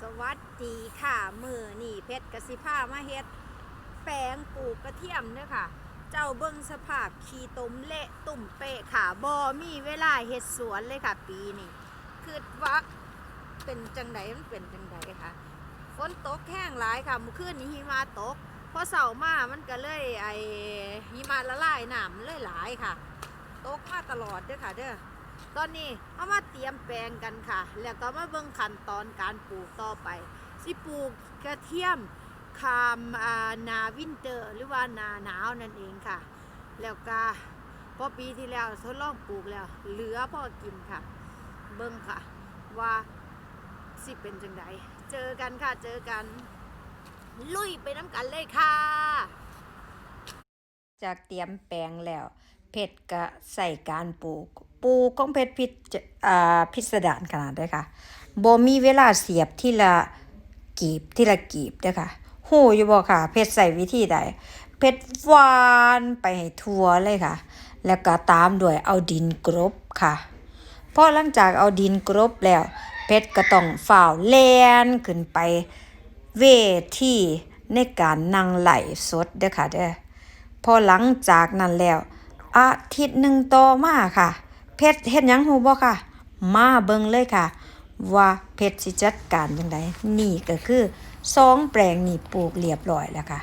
สวัสดีค่ะ มือนี่เพชรกสิผ้ามาเฮ็ดแปลงปลูกกระเทียมเด้อค่ะ เจ้าเบิ่งสภาพขี้ตมเละตุ่มเปะค่ะบ่มีเวลาเฮ็ดสวนเลยค่ะ ปีนี้คือว่าเป็นจังไดมันเป็นจังไดค่ะฝนตกแห้งหลายค่ะเมื่อคืนนี้หิมะตกพอเสาร์มามันก็เลยไอหิมะละลายน้ำมันเลยหลายค่ะ ตกมาตลอดเด้อค่ะเด้อ ตอนนี้เอามาเตรียมแปลงกันค่ะ แล้วก็มาเบิ่งขั้นตอนการปลูกต่อไป สิปลูกกระเทียมคามอ่านาวินเตอร์ หรือว่านาหนาวนั่นเองค่ะ แล้วก็พอปีที่แล้วทดลองปลูกแล้ว เหลือพอกินค่ะ เบิ่งค่ะ ว่าสิเป็นจังไดเจอกันค่ะเจอกัน ลุยไปน้ำกันเลยค่ะ จากเตรียมแปลงแล้วเพชรก็ใส่การปลูก ปูกของเพชรพิจอ่าพิสดารขนาดเด้ค่ะบ่มีเวลาเสียบที่ละกีบที่ละกีบเด้ค่ะฮู้อยู่บ่ค่ะ เพชรใส่วิธีใดเพชรหวานไปให้ทั่วเลยค่ะ แล้วก็ตามด้วยเอาดินกรบค่ะพอหลังจากเอาดินกรบแล้ว เพชรก็ต้องฝ่าวแลนขึ้นไปเวทีในการนั่งไหลสดเด้อค่ะเด้อพอหลังจากนั้นแล้ว อาทิตย์หนึ่งต่อมาค่ะ เพชรเฮ็ดยังฮู้บ่ค่ะ มาเบิ่งเลยค่ะ ว่าเพชรสิจัดการจังไดนี่ก็คือสองแปลงนี่ปลูกเรียบร้อยแล้วค่ะ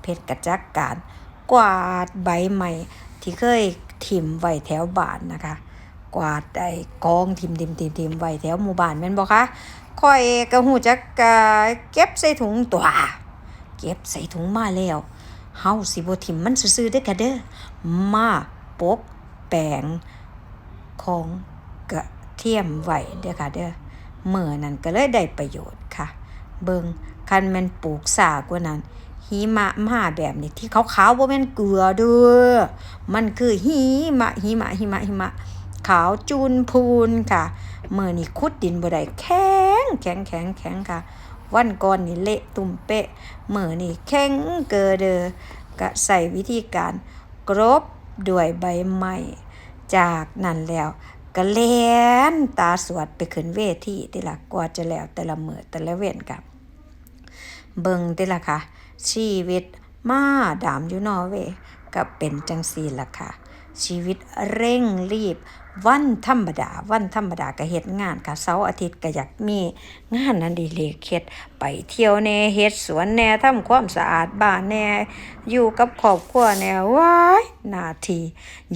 เพชรกระจัดการกวาดใบใหม่ที่เคยถิ่มไว้แถวบ้านนะคะ กวาดไอ้กองทิ่มทิ่มทิ่มทิ่มไว้แถวหมู่บ้านแม่นบ่คะค่อยก็ฮู้จักกเก็บใส่ถุงตัว เก็บใส่ถุงมาแล้วเฮาสิบ่ทิมมันซื่อๆเด้อค่ะเด้อมาปกแปลง ของกระเทียมไว้เด้อค่ะเด้อเมื่อนั้นก็เลยได้ประโยชน์ค่ะ เบิงคันม่นปลูกสากว่านั้นหิมะมาแบบนี้ที่ขาวๆบ่แม่นเกลือเด้อมันคือหิมะหิมะหิมะหิมะขาวจูนพูนค่ะเมื่อนี่ขุดดินบ่ได้แข็งแข็งแข็งแข็งค่ะ วันก่อนนี่เละตุ่มเปะเมื่อนี่แข็งเกอเดอก็ใส่วิธีการกรบด้วยใบไม้ จากนั้นแล้วก็แล่นตาสวดไปขึ้นเวทีติละกว่าจะแล้วแต่ละมือแต่ละเว้นกับเบิงติละค่ะ ชีวิตมาดามอยู่นอร์เวก็เป็นจังสีล่ะค่ะ ชีวิตเร่งรีบ วันธรรมดา วันธรรมดาก็เฮ็ดงานค่ะเสาร์อาทิตย์ก็อยากมีงานนั้นดีเลกเฮ็ดไปเที่ยวแน่เฮ็ดสวนแหน่ทำความสะอาดบ้านแหน่อยู่กับครอบครัวแหน่ว้ายนาที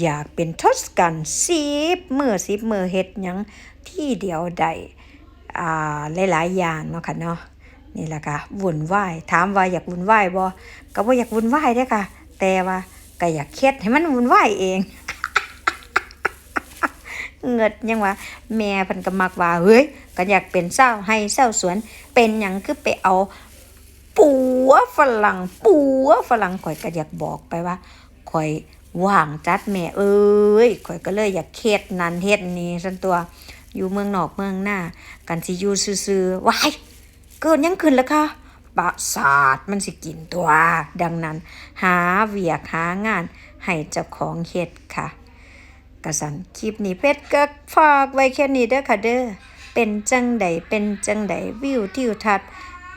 อยากเป็นทศกัณฐ์10มื้อ10มื้อเฮ็ดหยังที่เดียวได้อ่าหลายๆอย่างเนาะค่ะเนาะนี่แหละค่ะวุ่นวายถามว่าอยากวุ่นวายบ่ก็บ่อยากวุ่นวายเด้ค่ะ แต่ว่าก็อยากเครียดให้มันวุ่นวายเอง เงิดยังว่าแม่พิ่นก็มักว่าเฮ้ยก็อยากเป็นเศร้าให้เศร้าสวน เป็นยังคือไปเอาปัวฝรั่งปัวฝรั่งข่อยก็อยากบอกไปว่าข่อยว่างจัดแม่เอ้ยข่อยก็เลยอยากเครียดนันเฮ็ดนี่ซั่นตัวอยู่เมืองนอกเมืองหน้า กันสิอยู่ซื่อๆว้ายเกิดยังขึ้นแล้วค่ะประสาทมันสิกินตัว ดังนั้น หาเวียกหางานให้เจ้าของเฮ็ดค่ะ กระสันคลิปนี้เพชรก็ฝากไว้แค่นี้เด้อค่ะเด้อเป็นจังใดเป็นจังใดวิวทิวทัศน์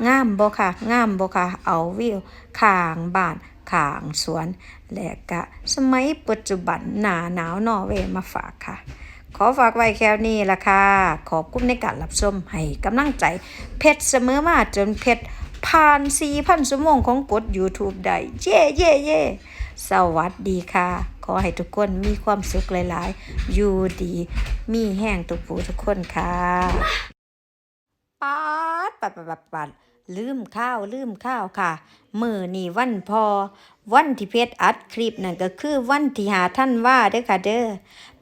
งามบ่ค่ะงามบ่ค่ะเอาวิวข้างบ้านข้างสวน และก็สมัยปัจจุบันหนาหนาวนอเวมาฝากค่ะ ขอฝากไว้แค่นี้ละค่ะ ขอบคุณในการรับชมให้กำลังใจ เพชรเสมอมาจนเพชรผ่าน4,000ชั่วโมงของกด YouTube ได้เย่เย่เย่สวัสดีค่ะ ขอให้ทุกคนมีความสุขหลายๆ อยู่ดี มีแห้งทุกผู้ทุกคนค่ะปัดปัดปัดปัดปัดลืมข้าวลืมข้าวค่ะ มือนี่วันพอ วันที่เพชรอัดคลิปนั่นก็คือวันที่หาท่านว่าเด้อค่ะเด้อ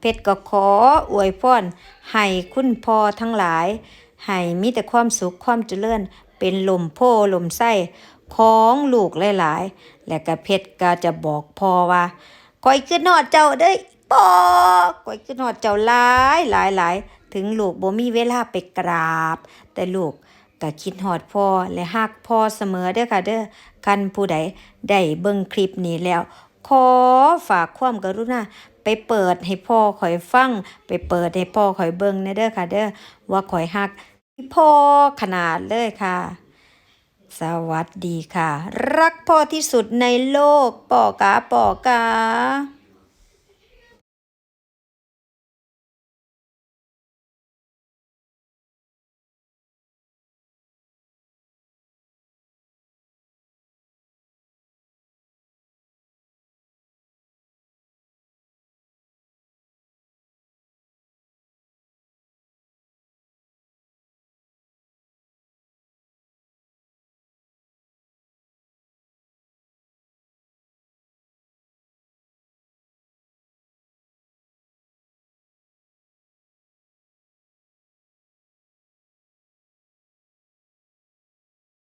เพชรก็ขออวยพรให้คุณพ่อทั้งหลาย ให้มีแต่ความสุขความเจริญ เป็นลมโพลมไส้ของลูกหลายๆ และก็เพชรก็จะบอกพ่อว่า คอยขึ้นนอดเจ้าเด้ยปอคอยขึ้นนอดเจ้าหลายหลายหลายถึงลูกบ่มีเวลาไปกราบ แต่ลูกก็คิดฮอดพ่อและฮักพ่อเสมอเด้อค่ะเด้อคันผู้ใดได้เบิ่งคลิปนี้แล้ว ขอฝากความกรุณาไปเปิดให้พ่อข่อยฟัง ไปเปิดให้พ่อข่อยเบิ่งนะเด้อค่ะเด้อว่าข่อยฮักพ่อขนาดเลยค่ะ สวัสดีค่ะ รักพ่อที่สุดในโลกปอกาปอกา